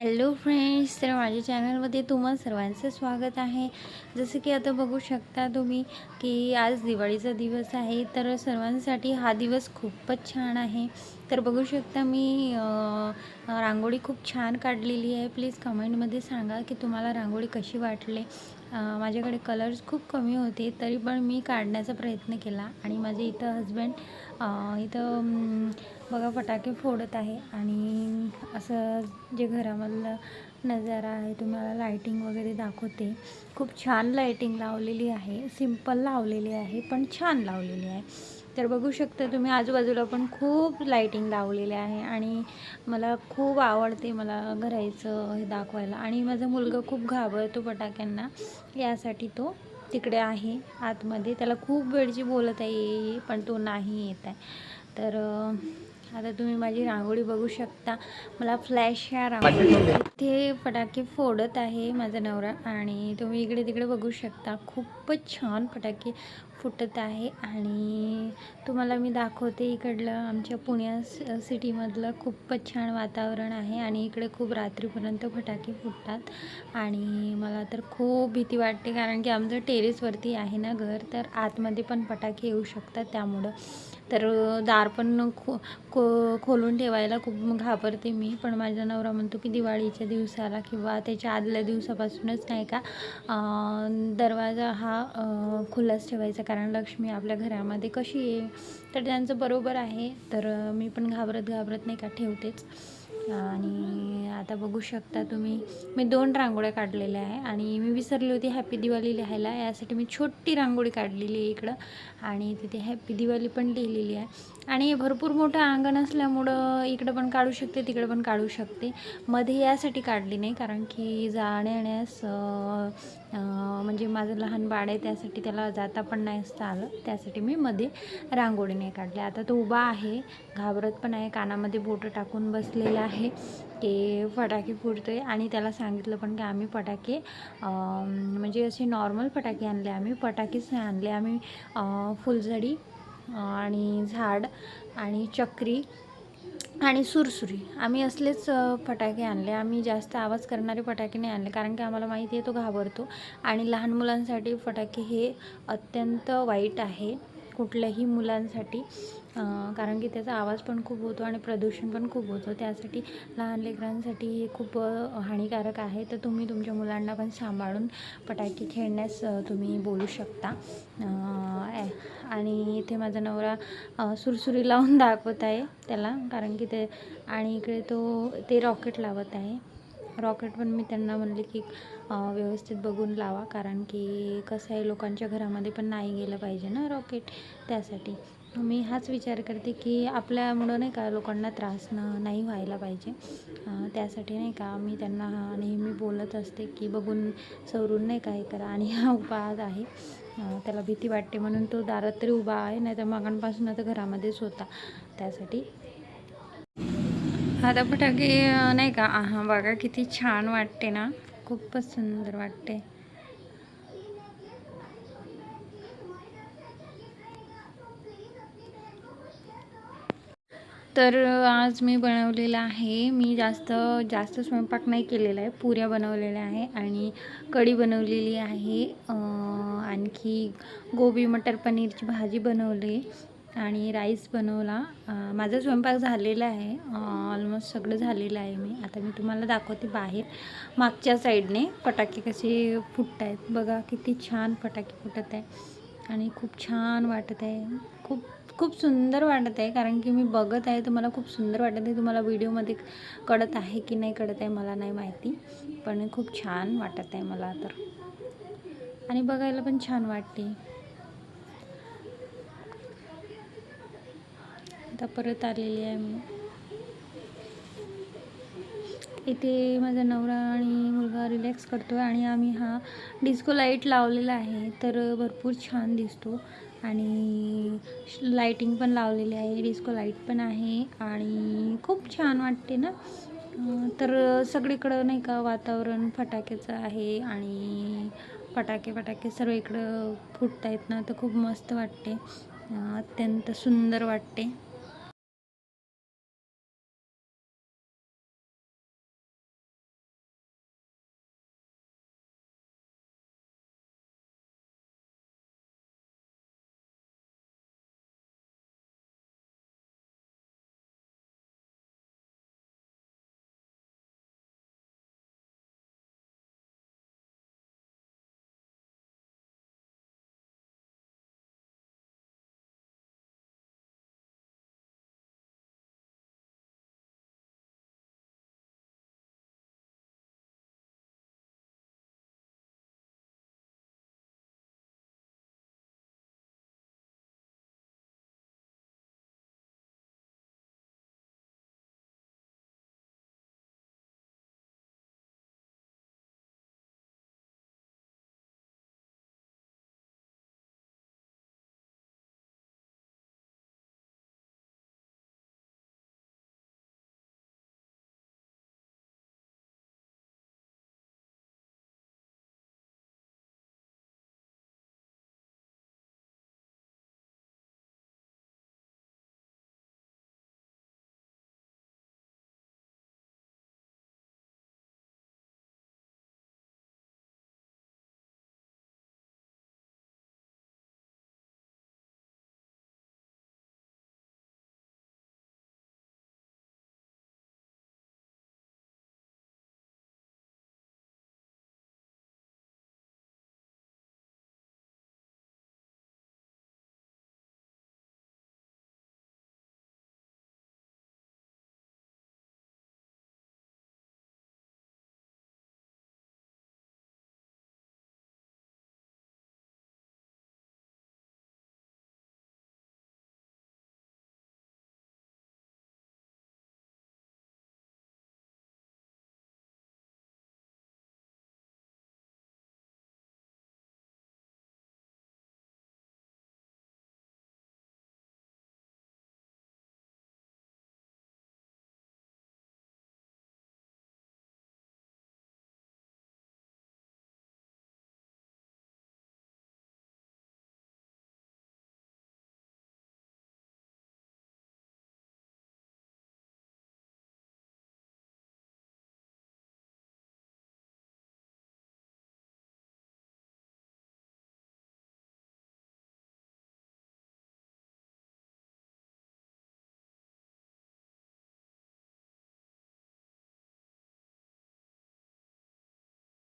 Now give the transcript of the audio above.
Hello friends तर माझ्या चॅनलमध्ये तुम्हा सर्वांचं स्वागत आहे. जसं की आता बघू शकता तुम्ही की आज दिवाळीचा दिवस आहे तर सर्वांसाठी हा दिवस खूपच छान आहे. तर बघू शकता मी रांगोळी खूप छान काढलेली आहे. प्लीज कमेंटमध्ये सांगा की तुम्हाला रांगोळी कशी वाटली. माझ्याकडे कलर्स खूप कमी होते तरी पण मी काढण्याचा प्रयत्न केला. आणि माझे इथं हजबंड इथं बघा फटाके फोडत आहे आणि असं जे घरामधलं नजारा आहे तुम्हाला लायटिंग वगैरे दाखवते. खूप छान लायटिंग लावलेली आहे. सिंपल लावलेली आहे पण छान लावलेली आहे. तर बघू शकता तुम्ही आजूबाजूला पण खूप लायटिंग लावलेली आहे आणि मला खूप आवडते मला घरायचं हे दाखवायला. आणि माझा मुलगा खूप घाबरतो फटाक्यांना. यासाठी तो तिकडे आहे आतमध्ये. त्याला खूप वेळची बोलत आहे पण तो नाही येत आहे. तर आता तुम्ही माझी रांगोळी बघू शकता. मला फ्लॅश ह्या रांगोळी इथे फटाके फोडत आहे माझा नवरा. आणि तुम्ही इकडे तिकडे बघू शकता. खूपच छान फटाके फुटत आहे आणि तुम्हाला मी दाखवते इकडलं आमच्या पुण्या सिटीमधलं खूपच छान वातावरण आहे आणि इकडे खूप रात्रीपर्यंत फटाके फुटतात. आणि मला तर खूप भीती वाटते कारण की आमचं टेरेसवरती आहे ना घर तर आतमध्ये पण फटाके येऊ शकतात त्यामुळं. तर दार पण खो खो खोलून ठेवायला खूप घाबरते मी. पण माझा नवरा म्हणतो की दिवाळीच्या दिवसाला किंवा त्याच्या आदल्या दिवसापासूनच नाही का दरवाजा हा खुलाच ठेवायचा. कारण लक्ष्मी आपल्या घरामध्ये कशी आहे तर त्यांचं बरोबर आहे. तर मी पण घाबरत घाबरत नाही का ठेवतेच. आणि आता बघू शकता तुम्ही मी दोन रांगोळ्या काढलेल्या आहे. आणि मी विसरली होती हॅपी दिवाळी लिहायला यासाठी मी छोटी रांगोळी काढलेली आहे इकडं. आणि तिथे हॅपी दिवाळी पण लिहिलेली आहे. आणि भरपूर मोठं अंगण असल्यामुळं इकडं पण काढू शकते तिकडं पण काढू शकते. मध्ये यासाठी काढली नाही कारण की जाण्या येण्यास म्हणजे माझं लहान बाळ आहे त्यासाठी त्याला जाता पण नाही असता आलं. त्यासाठी मी मध्ये रांगोळी नाही काढली. आता तो उभा आहे घाबरत पण आहे कानामध्ये बोटं टाकून बसलेला आहे की फटाके फुटतोय आणि त्याला सांगितलं पण की आम्ही फटाके म्हणजे असे नॉर्मल फटाके आणले आम्ही. फटाकेच नाही आणले. आम्ही फुलझडी आणि झाड आणि चक्री आणि सुरसुरी. आम्ही असलेच फटाके आणले. आम्ही जास्त आवाज करणारे फटाके नाही आणले. कारण की आम्हाला माहिती आहे तो घाबरतो. आणि लहान मुलांसाठी फटाके हे अत्यंत वाईट आहे. कुठल्याही मुलांसाठी कारण की त्याचा आवाज पण खूप होतो आणि प्रदूषण पण खूप होतं. त्यासाठी लहान लेकरांसाठी हे खूप हानिकारक आहे. तर तुम्ही तुमच्या मुलांना पण सांभाळून फटाके खेळण्यास तुम्ही बोलू शकता. आणि इथे माझा नवरा सुरसुरी लावून दाखवत आहे त्याला कारण की ते आणि इकडे तो ते रॉकेट लावत आहे. रॉकेट पण मी त्यांना म्हणले की व्यवस्थित बघून लावा. कारण की कसं आहे लोकांच्या घरामध्ये पण नाही गेलं पाहिजे ना रॉकेट त्यासाठी. मी हाच विचार करते की आपल्यामुळं नाही का लोकांना त्रास न नाही व्हायला पाहिजे. त्यासाठी नाही का मी त्यांना नेहमी बोलत असते की बघून सवरून नाही का हे करा. आणि हा उपाय आहे. त्याला भीती वाटते म्हणून तो दारात तरी उभा आहे नाही तर मगांपासून तर घरामध्येच होता. त्यासाठी आता फटाके नाही का? हा बघा किती छान वाटते ना. खूपच सुंदर वाटते. तर आज मी बनवलेलं आहे. मी जास्त जास्त स्वयंपाक नाही केलेला आहे. पुऱ्या बनवलेल्या आहे आणि कढी बनवलेली आहे. आणखी गोबी मटर पनीरची भाजी बनवली. आणि राईस बनवला. माझा स्वयंपाक झालेला आहे. ऑलमोस्ट सगळं झालेलं आहे मी. आता मी तुम्हाला दाखवते बाहेर. मागच्या साईडने फटाके कसे फुटत आहेत बघा किती छान फटाके फुटत आहे आणि खूप छान वाटत आहे. खूप खूप सुंदर वाटत आहे. कारण की मी बघत आहे. तर मला खूप सुंदर वाटत आहे. तुम्हाला व्हिडिओमध्ये कळत आहे की नाही कळत आहे मला नाही माहिती. पण खूप छान वाटत आहे मला तर. आणि बघायला पण छान वाटते. आता परत आलेली आहे मी. इथे माझा नवरा आणि मुलगा रिलॅक्स करतो आहे आणि आम्ही हा डिस्को लाइट लावलेला आहे. तर भरपूर छान दिसतो. आणि लाईटिंग पण लावलेली आहे. डिस्को लाइट पण आहे. आणि खूप छान वाटते ना. तर सगळीकडं नाही का वातावरण फटाक्याचं आहे आणि फटाके फटाके सर्व इकडं फुटत आहेत ना तर खूप मस्त वाटते. अत्यंत सुंदर वाटते.